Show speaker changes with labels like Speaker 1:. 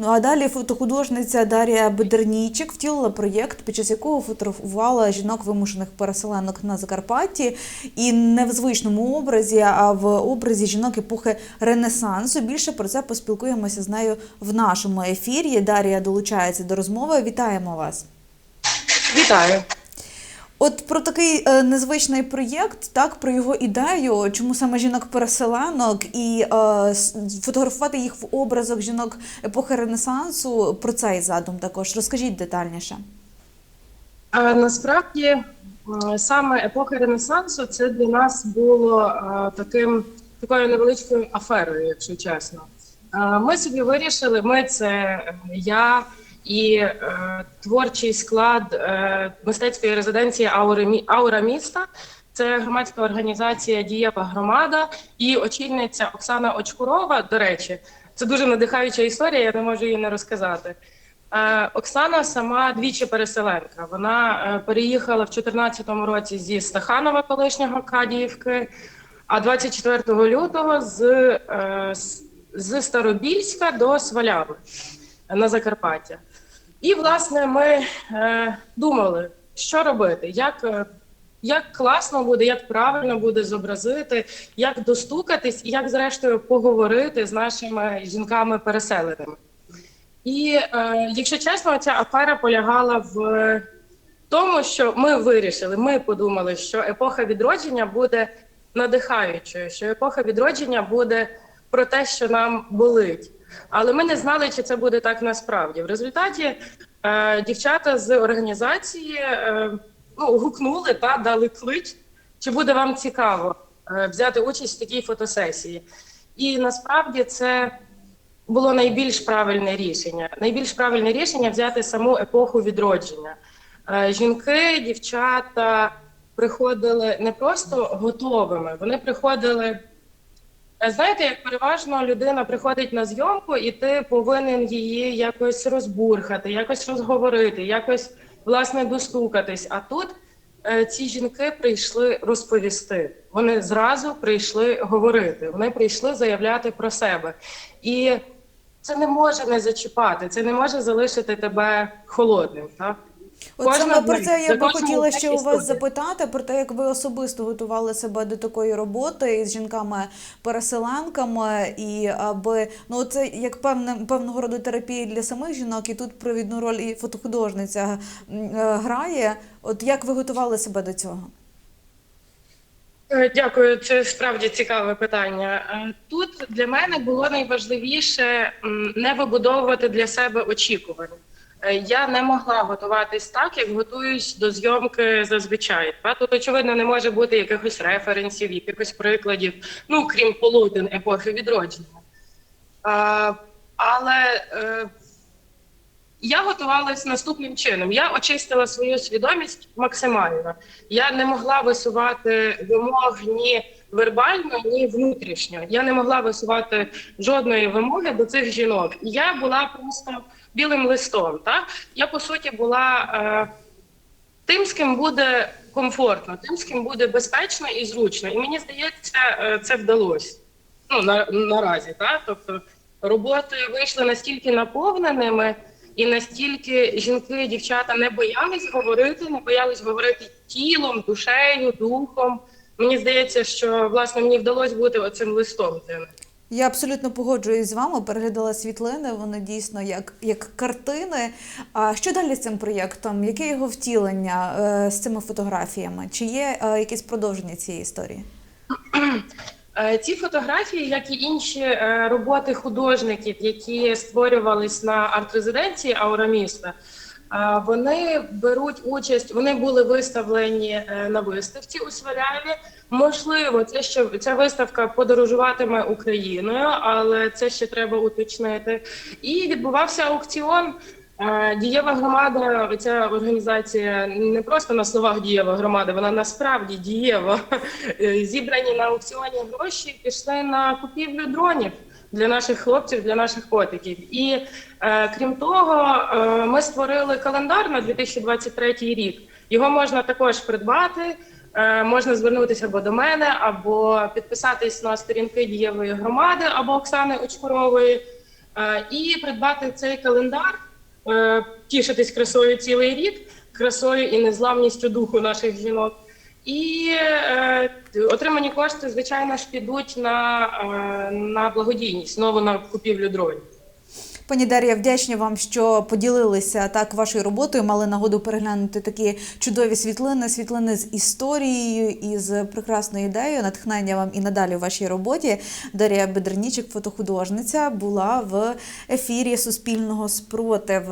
Speaker 1: Ну а далі фотохудожниця Дарія Бедернійчик втілила проєкт, під час якого фотографувала жінок вимушених переселенок на Закарпатті, і не в звичному образі, а в образі жінок епохи Ренесансу. Більше про це поспілкуємося з нею в нашому ефірі. Дарія долучається до розмови. Вітаємо вас.
Speaker 2: Вітаю.
Speaker 1: От про такий е, незвичний проєкт, так про його ідею, чому саме жінок-переселенок і е, фотографувати їх в образах жінок епохи Ренесансу. Про цей задум також розкажіть детальніше.
Speaker 2: А, насправді м, саме епоха Ренесансу це для нас було а, таким такою невеличкою аферою, якщо чесно. А, ми собі вирішили, ми це е, я і е, творчий склад е, мистецької резиденції «Аури Аура міста. Це громадська організація Дієва громада і очільниця Оксана Очкурова. До речі, це дуже надихаюча історія. Я не можу її не розказати. Е, Оксана сама двічі переселенка. Вона е, переїхала в 2014 році зі Стаханова, колишнього Кадіївки, а 24 лютого з, е, з Старобільська до Сваляви на Закарпаття. І, власне, ми е, думали, що робити, як, е, як класно буде, як правильно буде зобразити, як достукатись і як, зрештою, поговорити з нашими жінками-переселеними. І е, якщо чесно, ця афера полягала в тому, що ми вирішили, ми подумали, що епоха відродження буде надихаючою, що епоха відродження буде про те, що нам болить. Але ми не знали, чи це буде так насправді. В результаті е, дівчата з організації е, ну, гукнули та дали клич, чи буде вам цікаво е, взяти участь в такій фотосесії. І насправді це було найбільш правильне рішення. Найбільш правильне рішення взяти саму епоху відродження. Е, Жінки, дівчата приходили не просто готовими, вони приходили. Е, Знаєте, як переважно людина приходить на зйомку, і ти повинен її якось розбурхати, якось розговорити, якось власне достукатись. А тут е, ці жінки прийшли розповісти. Вони зразу прийшли говорити. Вони прийшли заявляти про себе. І це не може не зачіпати, це не може залишити тебе холодним. Так?
Speaker 1: От
Speaker 2: Кожна
Speaker 1: саме про це я би хотіла ще у вас запитати про те, як ви особисто готували себе до такої роботи із жінками-переселенками, і аби ну це як певне певного роду терапія для самих жінок, і тут провідну роль і фотохудожниця е, грає. От як ви готували себе до цього?
Speaker 2: Е, Дякую, це справді цікаве питання. Е, Тут для мене було найважливіше не вибудовувати для себе очікувань. Е, Я не могла готуватись так, як готуюсь до зйомки зазвичай. Тут, очевидно, не може бути якихось референсів, якихось прикладів, ну крім полотен епохи відродження. А, але е, я готувалася наступним чином. Я очистила свою свідомість максимально. Я не могла висувати вимог ні вербально, ні внутрішньо. Я не могла висувати жодної вимоги до цих жінок. Я була просто білим листом. Так? Я по суті була е, тим, з ким буде комфортно, тим, з ким буде безпечно і зручно. І мені здається, е, це вдалося. Ну, на, наразі, так? Тобто роботи вийшли настільки наповненими, і настільки жінки, дівчата не боялись говорити, не боялись говорити тілом, душею, духом. Мені здається, що власне мені вдалося бути оцим листом для них.
Speaker 1: Я абсолютно погоджуюсь з вами. Переглядала світлини. Вони дійсно як, як картини. А що далі з цим проєктом? Яке його втілення е, з цими фотографіями? Чи є е, якесь продовження цієї історії?
Speaker 2: Е, Ці фотографії, як і інші е, роботи художників, які створювались на арт-резиденції Аура міста, вони беруть участь, вони були виставлені е, на виставці у Сваляві. Можливо, це ще ця виставка подорожуватиме Україною, але це ще треба уточнити. І відбувався аукціон. Е, Дієва громада, ця організація не просто на словах дієва громада, вона насправді дієва. Е, Зібрані на аукціоні гроші пішли на купівлю дронів для наших хлопців, для наших котиків. І е, крім того, е, ми створили календар на 2023 рік. Його можна також придбати. Е, Можна звернутися або до мене, або підписатись на сторінки дієвої громади або Оксани Очкурової. Е, І придбати цей календар, е, тішитись красою цілий рік, красою і незламністю духу наших жінок. І е, отримані кошти, звичайно ж, підуть на, е, на благодійність, знову на купівлю дронів.
Speaker 1: Пані Дар'я, вдячні вам, що поділилися так вашою роботою. Мали нагоду переглянути такі чудові світлини, світлини з історією і з прекрасною ідеєю. Натхнення вам і надалі у вашій роботі. Дар'я Бедернічик, фотохудожниця, була в ефірі Суспільного спротив.